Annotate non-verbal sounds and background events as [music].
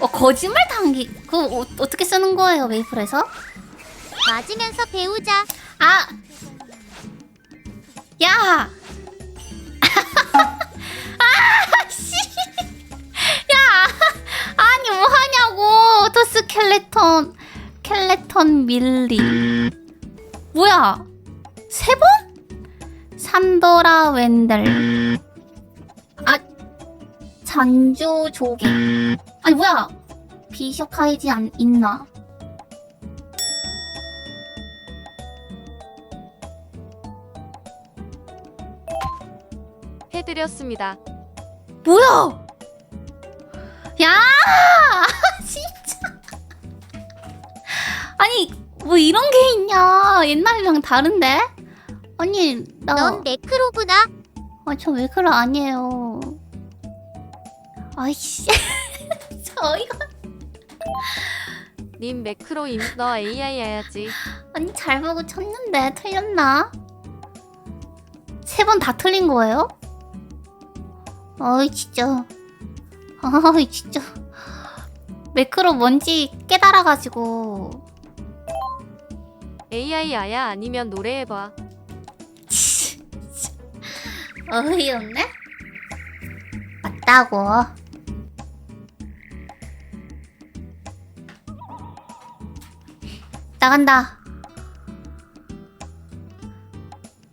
어 거짓말 당기 그거 어, 어떻게 쓰는 거예요 메이플에서? 맞으면서 배우자. 아! 야! [laughs] 아, 씨! 야! 아니, 뭐 하냐고! 또 스켈레톤, 켈레톤 밀리. 뭐야? 세 번? 산도라 웬델. 아, 잔주 조개. 아니, 뭐야? 비셔 카이지 안, 있나? 해드렸습니다. 뭐야? 야! [laughs] 진짜. 아니, 뭐 이런 게 있냐. 옛날이랑 다른데? 아니, 나. 넌 네크로구나. 아, 저왜 그래 아니에요. 아이씨. [laughs] 저희가. 님 매크로임 너 AI 해야지. 아니, 잘 보고 쳤는데, 틀렸나? 세 번 다 틀린 거예요? 어이, 진짜. 아이, 진짜. 매크로 뭔지 깨달아가지고. AI 아야 아니면 노래해봐. 어이없네? 맞다고. 나간다.